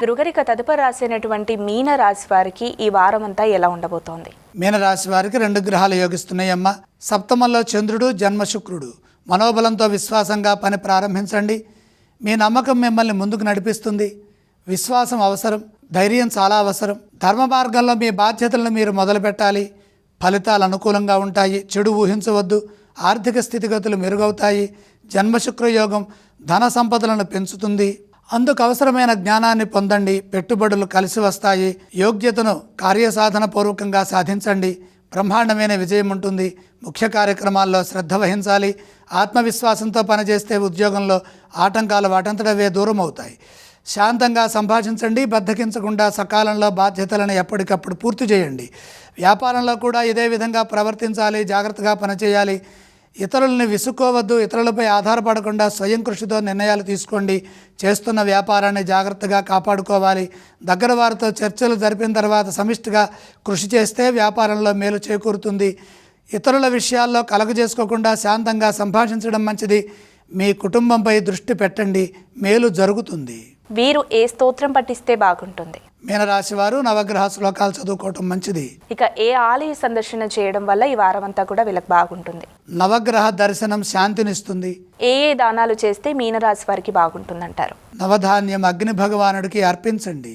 గురుగారిక తదుపరి రాసినటువంటి మీన రాశి వారికి ఈ వారం అంతా ఎలా ఉండబోతోంది? మీనరాశి వారికి రెండు గ్రహాలు యోగిస్తున్నాయమ్మ. సప్తమంలో చంద్రుడు జన్మ శుక్రుడు. మనోబలంతో విశ్వాసంగా పని ప్రారంభించండి. మీ నమ్మకం మిమ్మల్ని ముందుకు నడిపిస్తుంది. విశ్వాసం అవసరం ధైర్యం చాలా అవసరం. ధర్మ మార్గంలో మీ బాధ్యతలను మీరు మొదలు పెట్టాలి ఫలితాలు అనుకూలంగా ఉంటాయి. చెడు ఊహించవద్దు. ఆర్థిక స్థితిగతులు మెరుగవుతాయి. జన్మశుక్రయోగం ధన సంపదలను పెంచుతుంది. అందుకు అవసరమైన జ్ఞానాన్ని పొందండి పెట్టుబడులు కలిసి వస్తాయి యోగ్యతను కార్యసాధన పూర్వకంగా సాధించండి. బ్రహ్మాండమైన విజయం ఉంటుంది. ముఖ్య కార్యక్రమాల్లో శ్రద్ధ వహించాలి. ఆత్మవిశ్వాసంతో పనిచేస్తే ఉద్యోగంలో ఆటంకాలు వాటంతటవే దూరం అవుతాయి శాంతంగా సంభాషించండి బద్దకించకుండా సకాలంలో బాధ్యతలను ఎప్పటికప్పుడు పూర్తి చేయండి. వ్యాపారంలో కూడా ఇదే విధంగా ప్రవర్తించాలి జాగ్రత్తగా పనిచేయాలి. ఇతరులని విసుక్కోవద్దు ఇతరులపై ఆధారపడకుండా స్వయం కృషితో నిర్ణయాలు తీసుకోండి. చేస్తున్న వ్యాపారాన్ని జాగ్రత్తగా కాపాడుకోవాలి. దగ్గర వారితో చర్చలు జరిపిన తర్వాత సమిష్టిగా కృషి చేస్తే వ్యాపారంలో మేలు చేకూరుతుంది. ఇతరుల విషయాల్లో కలగజేసుకోకుండా శాంతంగా సంభాషించడం మంచిది. మీ కుటుంబంపై దృష్టి పెట్టండి. మేలు జరుగుతుంది. వీరు ఏ స్తోత్రం పఠిస్తే బాగుంటుంది? మీనరాశి వారు నవగ్రహ శ్లోకాలు చదువుకోవటం మంచిది. ఇక ఏ ఆలయ సందర్శన చేయడం వల్ల ఈ వారం అంతా కూడా వీళ్ళకి బాగుంటుంది. నవగ్రహ దర్శనం శాంతినిస్తుంది. ఏ ఏ దానాలు చేస్తే మీనరాశి వారికి బాగుంటుందంటారు? నవధాన్యం అగ్ని భగవానుడికి అర్పించండి.